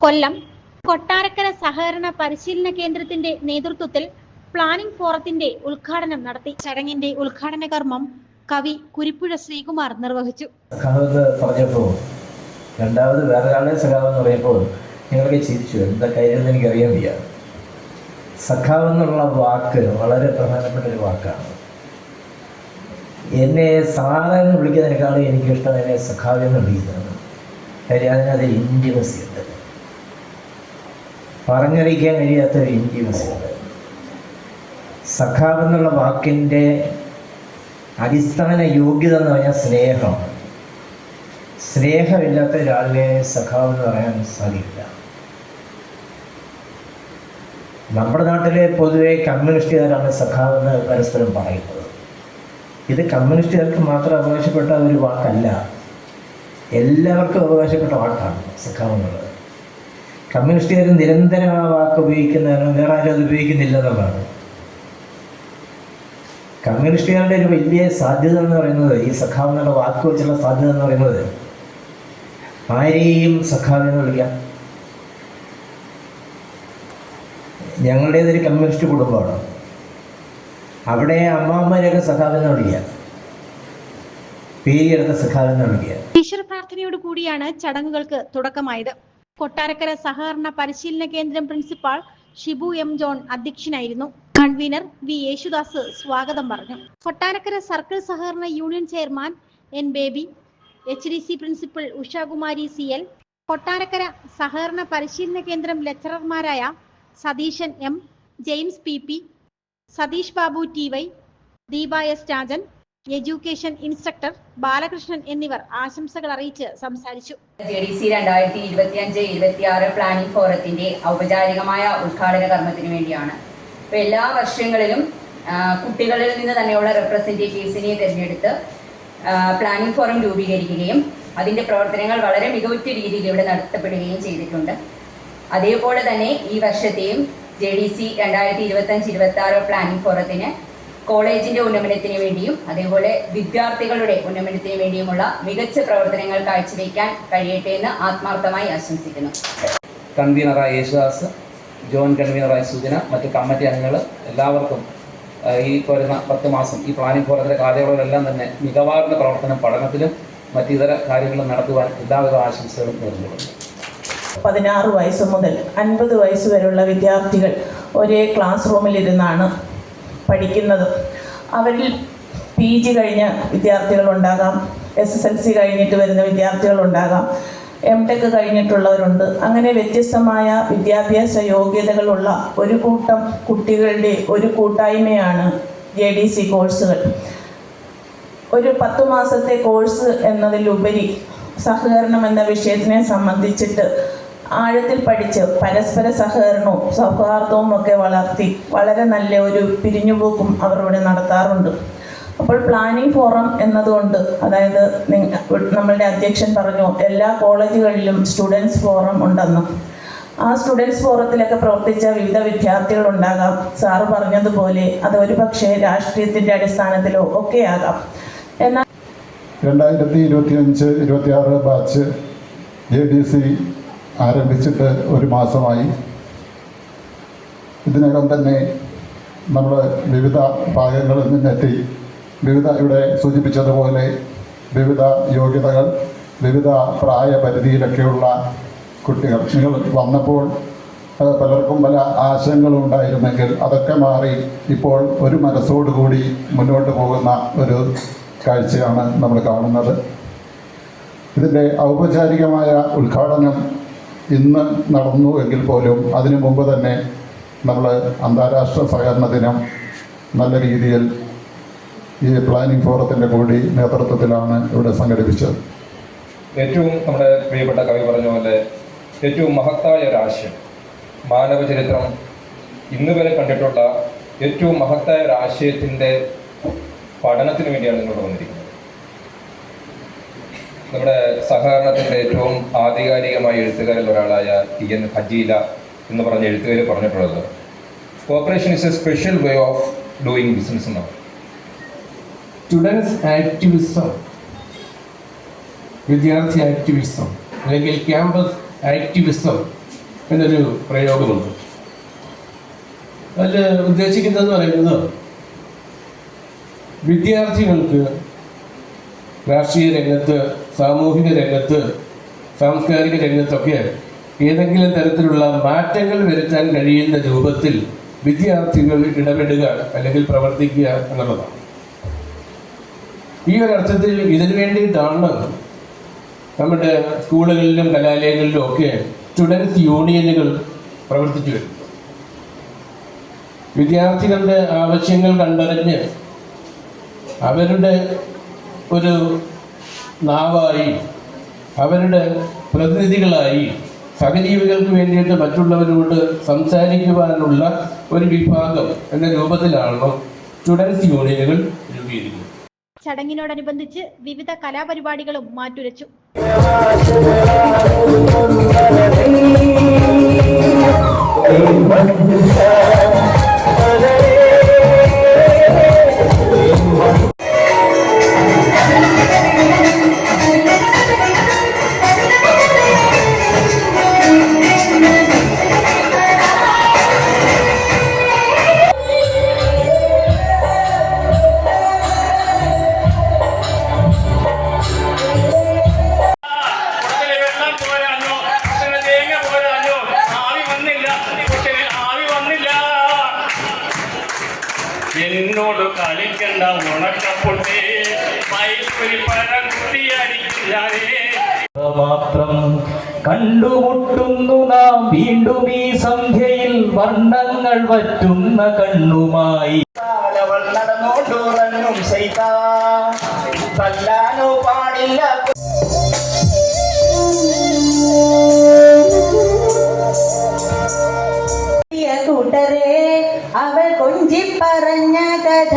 കൊല്ലം കൊട്ടാരക്കര സഹകരണ പരിശീലന കേന്ദ്രത്തിന്റെ നേതൃത്വത്തിൽ പ്ലാനിംഗ് ഫോറത്തിന്റെ ഉദ്ഘാടനം നടത്തി. ചടങ്ങിന്റെ ഉദ്ഘാടന കർമ്മം കവി കുരിപ്പുഴ ശ്രീകുമാർ നിർവഹിച്ചു. പറഞ്ഞപ്പോൾ രണ്ടാമത് വേറൊരാളെ സഖാവെന്ന് പറയുമ്പോൾ ഞങ്ങളൊക്കെ ചിരിച്ചു. എന്താ കാര്യമെന്ന് എനിക്കറിയാൻ വയ്യ സഖാവ് എന്നുള്ള വാക്ക് വളരെ പ്രധാനപ്പെട്ട ഒരു വാക്കാണ്. എന്നെ സാധാരണ വിളിക്കുന്നതിനേക്കാളും എനിക്കിഷ്ടം എന്നെ സഖാവ് എന്ന് വിളിക്കുന്നത് കാര്യം അതിനകത്ത് ഇന്റിമസി ഉണ്ട് പറഞ്ഞറിയിക്കാൻ കഴിയാത്ത ഒരു ഇന്റിമസി സഖാവ് എന്നുള്ള വാക്കിന്റെ അടിസ്ഥാന യോഗ്യത എന്ന് പറഞ്ഞാൽ സ്നേഹം. സ്നേഹമില്ലാത്ത ഒരാളിനെ സഖാവ് എന്ന് പറയാൻ സാധിക്കില്ല. നമ്മുടെ നാട്ടിലെ പൊതുവെ കമ്മ്യൂണിസ്റ്റുകാരാണ് സഖാവ് എന്ന് പരസ്പരം പറയുന്നത്. ഇത് കമ്മ്യൂണിസ്റ്റുകാർക്ക് മാത്രം അവകാശപ്പെട്ട ഒരു വാക്കല്ല. എല്ലാവർക്കും അവകാശപ്പെട്ട വാക്കാണ് സഖാവ് എന്നുള്ളത്. കമ്മ്യൂണിസ്റ്റുകാർ നിരന്തരം ആ വാക്ക് ഉപയോഗിക്കുന്നതാണ് വേറെ ആരും അത് ഉപയോഗിക്കുന്നില്ല എന്നുള്ളതാണ് കമ്മ്യൂണിസ്റ്റുകാരുടെ ഒരു വലിയ സാധ്യത എന്ന് പറയുന്നത് ഈ സഖാവ് എന്നുള്ള വാക്ക് വെച്ചുള്ള സാധ്യത എന്ന് പറയുന്നത് ആരെയും സഖാവ് എന്ന് വിളിക്കാം. ഞങ്ങളുടേതൊരു കമ്മ്യൂണിസ്റ്റ് കുടുംബമാണ്. അവിടെ അമ്മാമ്മരെയൊക്കെ സഖാവ് എന്ന് വിളിക്കുക. പേരിയെടുത്ത സഖാവ് എന്ന് വിളിക്കുക. ഈശ്വര പ്രാർത്ഥനയോട് കൂടിയാണ് ചടങ്ങുകൾക്ക് തുടക്കമായത്. കൊട്ടാരക്കര സഹകരണ പരിശീലന കേന്ദ്രം പ്രിൻസിപ്പാൾ ഷിബു എം ജോൺ അധ്യക്ഷനായിരുന്നു. കൺവീനർ വി യേശുദാസ് സ്വാഗതം പറഞ്ഞു. കൊട്ടാരക്കര സർക്കിൾ സഹകരണ union chairman N Baby H D C principal Ushakumari C L Kottarakkara സഹകരണ പരിശീലന കേന്ദ്രം ലെക്ചറർമാരായ Satheesan M James P P Satheesh Babu T Y Deepa S Rajan education instructor Balakrishnan എന്നിവർ ആശംസകൾ അറിയിച്ച് സംസാരിച്ചു. ജെ ഡി സി പ്ലാനിംഗ് ഫോറത്തിന്റെ ഔപചാരികമായ ഉദ്ഘാടന കർമ്മത്തിന് വേണ്ടിയാണ്. എല്ലാ വർഷങ്ങളിലും കുട്ടികളിൽ നിന്ന് തന്നെയുള്ള റെപ്രസെന്റേറ്റീവ്സിനെ തിരഞ്ഞെടുത്ത് പ്ലാനിംഗ് ഫോറം രൂപീകരിക്കുകയും അതിന്റെ പ്രവർത്തനങ്ങൾ വളരെ മികവുറ്റ രീതിയിൽ ഇവിടെ നടത്തപ്പെടുകയും ചെയ്തിട്ടുണ്ട്. അതേപോലെ തന്നെ ഈ വർഷത്തെയും ജെ ഡി സി രണ്ടായിരത്തി ഇരുപത്തഞ്ച് ഇരുപത്തി ആറ് പ്ലാനിംഗ് ഫോറത്തിന് കോളേജിന്റെ ഉന്നമനത്തിന് വേണ്ടിയും അതേപോലെ വിദ്യാർത്ഥികളുടെ ഉന്നമനത്തിന് വേണ്ടിയുമുള്ള മികച്ച പ്രവർത്തനങ്ങൾ കാഴ്ചവെക്കാൻ കഴിയട്ടെ എന്ന് ആത്മാർത്ഥമായി ആശംസിക്കുന്നു. കൺവീനറായ യേശുദാസ് ജോൺ കൺവീനറായ സുജന മറ്റ് കമ്മിറ്റി അംഗങ്ങൾ എല്ലാവർക്കും ഈ വരുന്ന പത്ത് മാസം ഈ പ്ലാനിംഗ് ഫോറത്തിലെ കാര്യങ്ങളെല്ലാം തന്നെ മികവാർന്ന പ്രവർത്തനം പഠനത്തിലും മറ്റിതര കാര്യങ്ങളും നടത്തുവാൻ എല്ലാവിധ ആശംസകളും നേർന്നുകൊള്ളുന്നു പതിനാറ് വയസ്സ് മുതൽ അൻപത് വയസ്സ് വരെയുള്ള വിദ്യാർത്ഥികൾ ഒരേ ക്ലാസ് റൂമിലിരുന്നാണ് പഠിക്കുന്നത്. അവരിൽ പി ജി കഴിഞ്ഞ വിദ്യാർത്ഥികളുണ്ടാകാം. എസ് എസ് എൽ സി കഴിഞ്ഞിട്ട് വരുന്ന വിദ്യാർത്ഥികളുണ്ടാകാം. M tech കഴിഞ്ഞിട്ടുള്ളവരുണ്ട്. അങ്ങനെ വ്യത്യസ്തമായ വിദ്യാഭ്യാസ യോഗ്യതകളുള്ള ഒരു കൂട്ടം കുട്ടികളുടെ ഒരു കൂട്ടായ്മയാണ് ജെ ഡി സി കോഴ്സുകൾ ഒരു പത്തു മാസത്തെ കോഴ്സ് എന്നതിലുപരി സഹകരണം എന്ന വിഷയത്തിനെ സംബന്ധിച്ചിട്ട് ആഴത്തിൽ പഠിച്ച് പരസ്പര സഹകരണവും സൗഹാർദ്ദവും ഒക്കെ വളർത്തി വളരെ നല്ല ഒരു പിരിഞ്ഞുപോക്കും അവർ ഇവിടെ നടത്താറുണ്ട്. അപ്പോൾ പ്ലാനിംഗ് ഫോറം എന്നതുകൊണ്ട് അതായത് നമ്മളുടെ അധ്യക്ഷൻ പറഞ്ഞു എല്ലാ കോളേജുകളിലും സ്റ്റുഡൻസ് ഫോറം ഉണ്ടെന്ന്. ആ സ്റ്റുഡൻസ് ഫോറത്തിലൊക്കെ പ്രവർത്തിച്ച വിവിധ വിദ്യാർത്ഥികൾ വിദ്യാർത്ഥികളുണ്ടാകാം. സാറ് പറഞ്ഞതുപോലെ അത് ഒരു പക്ഷേ രാഷ്ട്രീയത്തിന്റെ അടിസ്ഥാനത്തിലോ ഒക്കെ ആകാം എന്നാൽ രണ്ടായിരത്തി ഇരുപത്തി ഇരുപത്തിയഞ്ച് ഇരുപത്തിയാറ് ബാച്ച് ജെ ഡി സി ആരംഭിച്ചിട്ട് ഒരു മാസമായി. ഇതിനകം തന്നെ നമ്മൾ വിവിധ ഭാഗങ്ങളിൽ നിന്നെത്തി വിവിധ ഇവിടെ സൂചിപ്പിച്ചതുപോലെ വിവിധ യോഗ്യതകൾ വിവിധ പ്രായപരിധിയിലൊക്കെയുള്ള കുട്ടികൾ. നിങ്ങൾ വന്നപ്പോൾ പലർക്കും പല ആശയങ്ങളും ഉണ്ടായിരുന്നെങ്കിൽ അതൊക്കെ മാറി ഇപ്പോൾ ഒരു മനസ്സോടുകൂടി മുന്നോട്ട് പോകുന്ന ഒരു കാഴ്ചയാണ് നമ്മൾ കാണുന്നത്. ഇതിന്റെ ഔപചാരികമായ ഉദ്ഘാടനം ഇന്ന് നടന്നു എങ്കിൽ പോലും അതിനു മുമ്പ് തന്നെ നമ്മൾ അന്താരാഷ്ട്ര സഹകരണ ദിനം നല്ല രീതിയിൽ ഈ പ്ലാനിംഗ് ഫോറത്തിന്റെ കൂടി നേതൃത്വത്തിലാണ് ഇവിടെ സംഘടിപ്പിച്ചത്. ഏറ്റവും നമ്മുടെ പ്രിയപ്പെട്ട കവി പറഞ്ഞ പോലെ ഏറ്റവും മഹത്തായ ഒരാശയം മാനവ ചരിത്രം ഇന്ന് വരെ കണ്ടിട്ടുള്ള ഏറ്റവും മഹത്തായ ഒരാശയത്തിന്റെ പഠനത്തിന് വേണ്ടിയാണ് നിങ്ങൾ വന്നിരിക്കുന്നത്. നമ്മുടെ സഹകരണത്തിന്റെ ഏറ്റവും ആധികാരികമായ എഴുത്തുകാരിൽ ഒരാളായ ടി എൻ ഹജീല എന്ന് പറഞ്ഞ എഴുത്തുകാർ പറഞ്ഞിട്ടുള്ളത് cooperation is a special way of doing business എന്നാണ് സ്റ്റുഡൻസ് ആക്ടിവിസം വിദ്യാർത്ഥി ആക്ടിവിസം അല്ലെങ്കിൽ ക്യാമ്പസ് ആക്ടിവിസം എന്നൊരു പ്രയോഗമുണ്ട്. അതിൽ ഉദ്ദേശിക്കുന്നതെന്ന് പറയുന്നത് വിദ്യാർത്ഥികൾക്ക് രാഷ്ട്രീയ രംഗത്ത് സാമൂഹിക രംഗത്ത് സാംസ്കാരിക രംഗത്തൊക്കെ ഏതെങ്കിലും തരത്തിലുള്ള മാറ്റങ്ങൾ വരുത്താൻ കഴിയുന്ന രൂപത്തിൽ വിദ്യാർത്ഥികൾ ഇടപെടുക അല്ലെങ്കിൽ പ്രവർത്തിക്കുക എന്നുള്ളതാണ്. ഈ ഒരു അർത്ഥത്തിൽ ഇതിനു വേണ്ടിയിട്ടാണ് നമ്മുടെ സ്കൂളുകളിലും കലാലയങ്ങളിലും ഒക്കെ സ്റ്റുഡൻസ് യൂണിയനുകൾ പ്രവർത്തിച്ചു വരുന്നത്. വിദ്യാർത്ഥികളുടെ ആവശ്യങ്ങൾ കണ്ടറിഞ്ഞ് അവരുടെ ഒരു നാവായി. അവരുടെ പ്രതിനിധികളായി സഹജീവികൾക്ക് വേണ്ടിയിട്ട് മറ്റുള്ളവരോട് സംസാരിക്കുവാനുള്ള ഒരു വിഭാഗം എന്ന രൂപത്തിലാണല്ലോ സ്റ്റുഡൻസ് യൂണിയനുകൾ രൂപീകരിക്കുന്നത്. ചടങ്ങിനോടനുബന്ധിച്ച് വിവിധ കലാപരിപാടികളും മാറ്റുരച്ചു. ഉണക്കപ്പൊട്ടേ മയിൽപ്പൊരി മാത്രം കണ്ടുമുട്ടുന്നു നാം. വീണ്ടും ഈ സന്ധ്യയിൽ വർണങ്ങൾ വറ്റുന്ന കണ്ണുമായി. തല്ലാനോ പാടില്ല. കൂട്ടരെ അവൾ കൊഞ്ചി പറഞ്ഞ കഥ.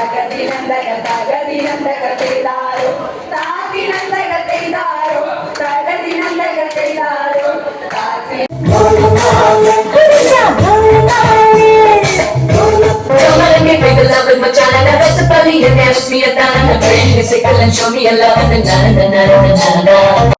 ತಗದಿನಂದಗ ತಗದಿನಂದಗ ತೆಯ್ದಾರು ತಾತಿನಂದಗ ತೆಯ್ದಾರು ತಗದಿನಂದಗ ತೆಯ್ದಾರು ತಾತಿ Machana, that's a funny, and ask me a time. I'm a friend, we say, I'll show me a love, and then, and then, and then, and then.